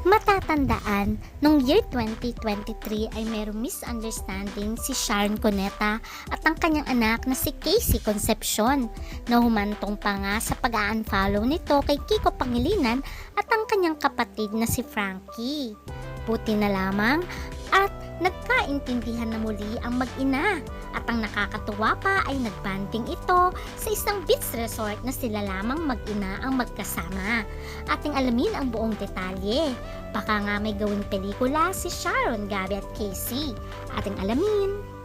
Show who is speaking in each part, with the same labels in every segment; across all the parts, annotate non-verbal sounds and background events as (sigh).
Speaker 1: Matatandaan, nung year 2023 ay merong misunderstanding si Sharon Cuneta at ang kanyang anak na si Casey Concepcion na humantong pa nga sa pag-unfollow nito kay Kiko Pangilinan at ang kanyang kapatid na si Frankie. Buti na lamang at nagkaintindihan na muli ang mag-ina at ang nakakatuwa pa ay nagbanding ito sa isang beach resort na sila lamang mag-ina ang magkasama. Ating alamin ang buong detalye. Baka nga may gawing pelikula si Sharon, Gabby at Casey. Ating alamin.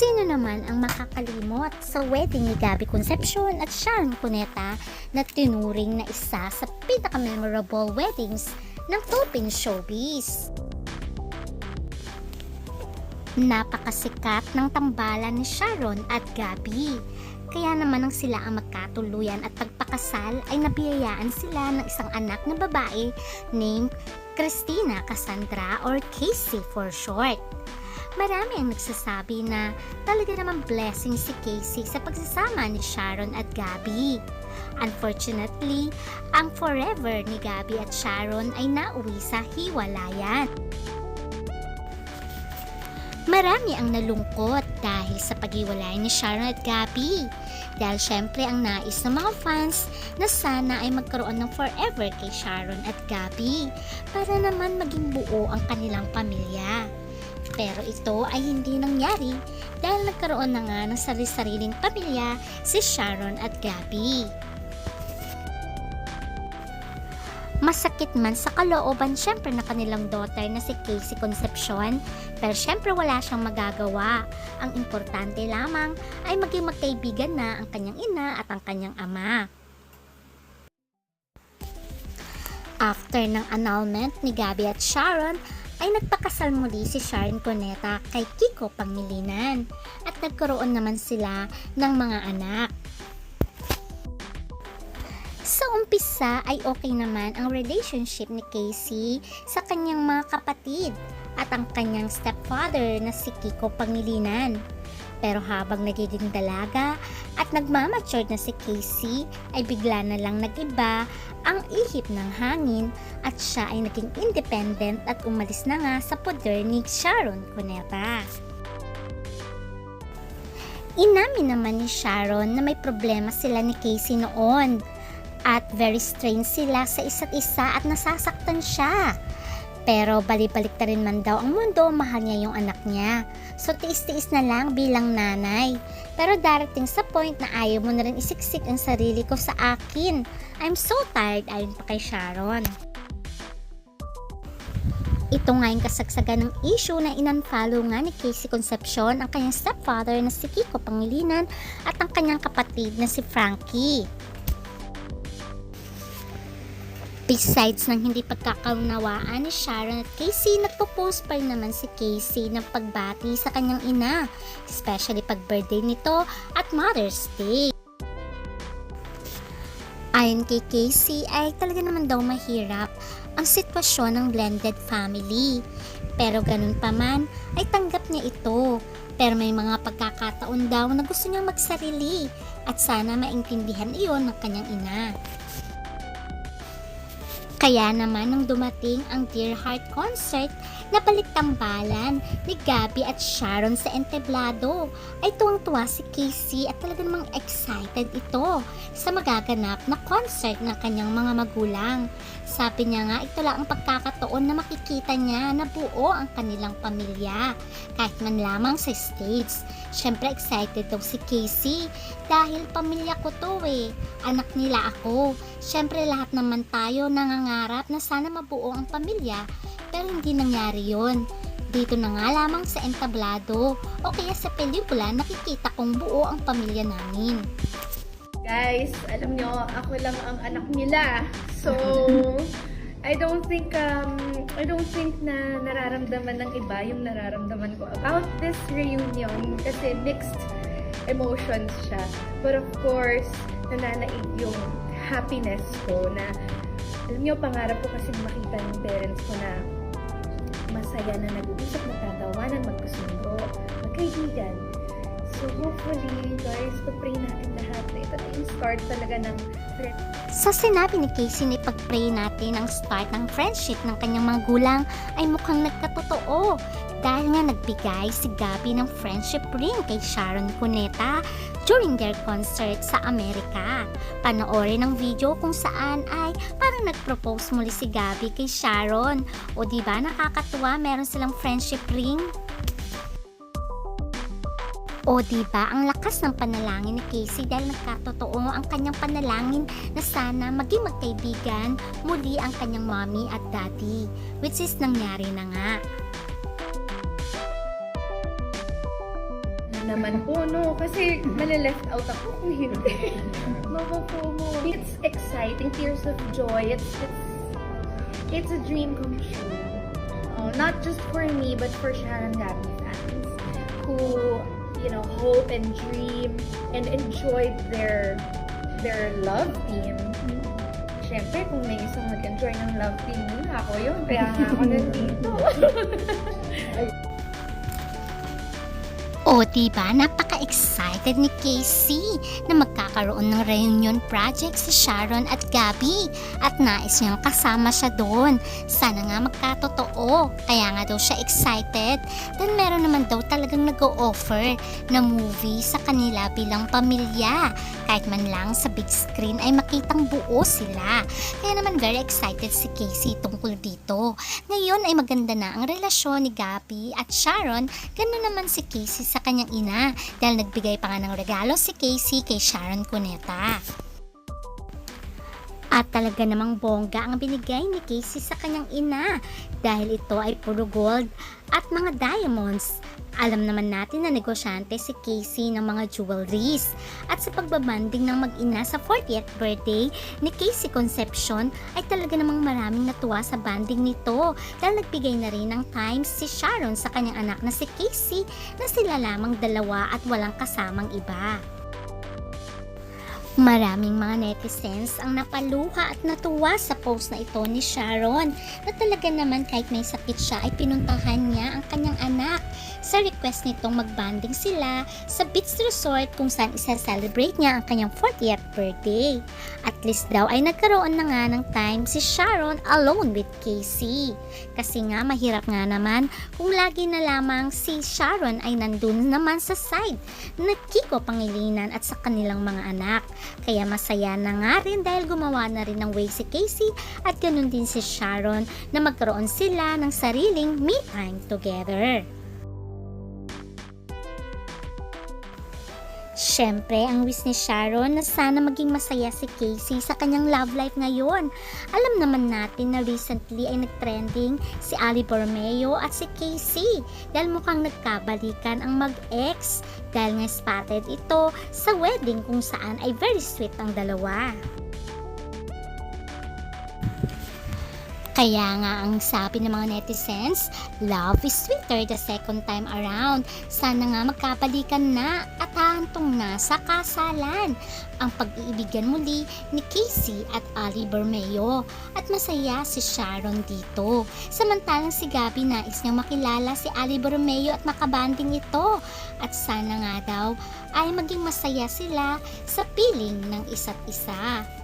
Speaker 1: Sino naman ang makakalimot sa wedding ni Gabby Concepcion at Sharon Cuneta na tinuring na isa sa pinaka-memorable weddings ng Philippine showbiz? Napakasikat ng tambalan ni Sharon at Gabby. Kaya naman nang sila ang magkatuluyan at pagpakasal ay nabiyayaan sila ng isang anak na babae named Christina Cassandra or Casey for short. Marami ang nagsasabi na talaga namang blessing si Casey sa pagsasama ni Sharon at Gabby. Unfortunately, ang forever ni Gabby at Sharon ay nauwi sa hiwalayan. Marami ang nalungkot dahil sa paghiwalay ni Sharon at Gabby. Dahil syempre ang nais ng mga fans na sana ay magkaroon ng forever kay Sharon at Gabby para naman maging buo ang kanilang pamilya. Pero ito ay hindi nangyari dahil nagkaroon na nga ng sarili-sariling pamilya si Sharon at Gabby. Masakit man sa kalooban syempre na kanilang daughter na si Casey Concepcion pero syempre wala siyang magagawa. Ang importante lamang ay maging magkaibigan na ang kanyang ina at ang kanyang ama. After ng annulment ni Gabby at Sharon, ay nagpakasal muli si Sharon Cuneta kay Kiko Pangilinan at nagkaroon naman sila ng mga anak. Sa umpisa ay okay naman ang relationship ni Casey sa kanyang mga kapatid at ang kanyang stepfather na si Kiko Pangilinan. Pero habang nagiging dalaga at nagmamature na si Casey ay bigla na lang nagiba ang ihip ng hangin at siya ay naging independent at umalis na nga sa poder ni Sharon Cuneta. Inamin naman ni Sharon na may problema sila ni Casey noon at very strained sila sa isa't isa at nasasaktan siya. Pero balik-balik na rin man daw ang mundo, mahal niya yung anak niya. So tiis-tiis na lang bilang nanay. Pero darating sa point na ayaw mo na rin isiksik ang sarili ko sa akin. I'm so tired ayon pa kay Sharon. Ito nga yung kasagsagan ng issue na inunfollow nga ni Casey Concepcion ang kanyang stepfather na si Kiko Pangilinan at ang kanyang kapatid na si Frankie. Besides ng hindi pagkakaunawaan ni Sharon at Casey, nagpo-post pa rin naman si Casey ng pagbati sa kanyang ina, especially pag birthday nito at Mother's Day. Ayon kay Casey ay talaga naman daw mahirap ang sitwasyon ng blended family. Pero ganun pa man ay tanggap niya ito. Pero may mga pagkakataon daw na gusto niyang magsarili at sana maintindihan iyon ng kanyang ina. Kaya naman nung dumating ang Dear Heart concert na balik-tambalan ni Gabby at Sharon sa Entablado ay tuwang-tuwa si Casey at talaga namang excited ito sa magaganap na concert ng kanyang mga magulang. Sabi niya nga ito lang ang pagkakataon na makikita niya na buo ang kanilang pamilya kahit man lamang sa stage. Siyempre excited daw si Casey dahil pamilya ko to eh. Anak nila ako. Siyempre lahat naman tayo nangangarap na sana mabuo ang pamilya pero hindi nangyari yon. Dito na nga lamang sa entablado o kaya sa pelikula nakikita kong buo ang pamilya namin.
Speaker 2: Guys, alam nyo, ako lang ang anak nila. So, (laughs) I don't think, um, I don't think na nararamdaman ng iba yung nararamdaman ko about this reunion kasi mixed emotions siya. But of course, nananaig yung happiness ko na, alam niyo, pangarap ko kasi makita ng parents ko na masaya na nag-uusap, nagtatawanan, magkasundo, magkaibigan. So hopefully, guys, pag-pray natin lahat na ito na yung start talaga ng friend
Speaker 1: Sa sinabi ni Casey na ipag-pray natin ang start ng friendship ng kanyang mga gulang ay mukhang nagkatotoo dahil nga nagbigay si Gabi ng friendship ring kay Sharon Cuneta during their concert sa Amerika. Panoorin ang video kung saan ay parang nag-propose muli si Gabi kay Sharon. O di ba nakakatuwa meron silang friendship ring? O di ba ang lakas ng panalangin ni Casey dahil nagkatotoo ang kanyang panalangin na sana maging magkaibigan muli ang kanyang mommy at daddy which is nangyari na nga.
Speaker 2: Naman po, no? Kasi mali-left out ako kung hindi. (laughs) Mapapomo. It's exciting, tears of joy. It's, it's, it's a dream come true. Oh, not just for me, but for Sharon Gabby fans who, you know, hope and dream and enjoyed their their love team. Siyempre, kung may isang nag-enjoy ng love team ako yun. Kaya ako nandito. (laughs)
Speaker 1: O diba, napaka-excited ni Casey na magkakaroon ng reunion project si Sharon at Gabby at nais niyang kasama siya doon. Sana nga magkatotoo, kaya nga daw siya excited. Then meron naman daw talagang nag-o-offer na movie sa kanila bilang pamilya. Kahit man lang sa big screen ay makitang buo sila. Kaya naman very excited si Casey tungkol dito. Ngayon ay maganda na ang relasyon ni Gabby at Sharon, ganoon naman si Casey sa kanyang ina dahil nagbigay pa nga ng regalo si Casey kay Sharon Cuneta. At talaga namang bongga ang binigay ni Casey sa kanyang ina dahil ito ay puro gold at mga diamonds. Alam naman natin na negosyante si Casey ng mga jewelries at sa pagbabanding ng mag-ina sa 40th birthday ni Casey Concepcion ay talaga namang maraming natuwa sa banding nito dahil nagbigay na rin ng time si Sharon sa kanyang anak na si Casey na sila lamang dalawa at walang kasamang iba. Maraming mga netizens ang napaluha at natuwa sa post na ito ni Sharon na talaga naman kahit may sakit siya ay pinuntahan niya ang kanyang anak sa request nitong magbanding sila sa beach resort kung saan isa-celebrate niya ang kanyang 40th birthday. At least daw ay nagkaroon na nga ng time si Sharon alone with Casey. Kasi nga mahirap nga naman kung lagi na lamang si Sharon ay nandun naman sa side na Kiko Pangilinan at sa kanilang mga anak. Kaya masaya na nga rin dahil gumawa na rin ng way si Casey at ganun din si Sharon na magkaroon sila ng sariling me time together. Siyempre, ang wish ni Sharon na sana maging masaya si Casey sa kanyang love life ngayon. Alam naman natin na recently ay nagtrending si Ali Borromeo at si Casey dahil mukhang nagkabalikan ang mag-ex dahil nga spotted ito sa wedding kung saan ay very sweet ang dalawa. Kaya nga ang sabi ng mga netizens, love is sweeter the second time around. Sana nga magkabalikan na at hahantong na sa kasalan ang pag-iibigan muli ni Casey at Ali Bermeo at masaya si Sharon dito. Samantalang si Gabi nais niyang makilala si Ali Bermeo at makabanding ito at sana nga daw ay maging masaya sila sa piling ng isa't isa.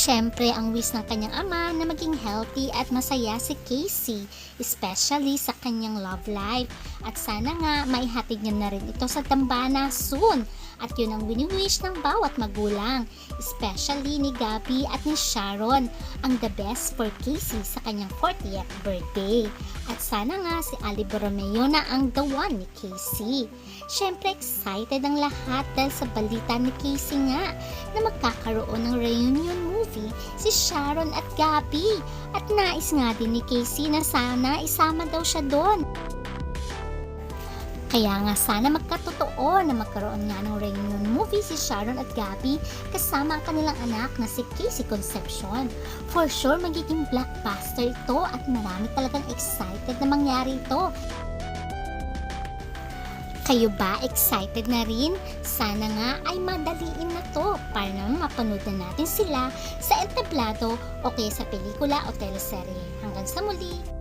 Speaker 1: Siyempre, ang wish ng kanyang ama na maging healthy at masaya si Casey, especially sa kanyang love life. At sana nga, maihatid niya na rin ito sa dambana soon. At yun ang wini-wish ng bawat magulang, especially ni Gabi at ni Sharon, ang the best for Casey sa kanyang 40th birthday. At sana nga si Ali Borromeo na ang the one ni Casey. Siyempre excited ang lahat dahil sa balita ni Casey nga na magkakaroon ng reunion movie si Sharon at Gabi. At nais nga din ni Casey na sana isama daw siya doon. Kaya nga sana magkatotoo na magkaroon nga ng reunion movie si Sharon at Gabby kasama ang kanilang anak na si Casey Concepcion. For sure magiging blockbuster ito at marami talagang excited na mangyari ito. Kayo ba excited na rin? Sana nga ay madaliin na to para naman mapanood na natin sila sa entablado o kaya sa pelikula o teleserye. Hanggang sa muli!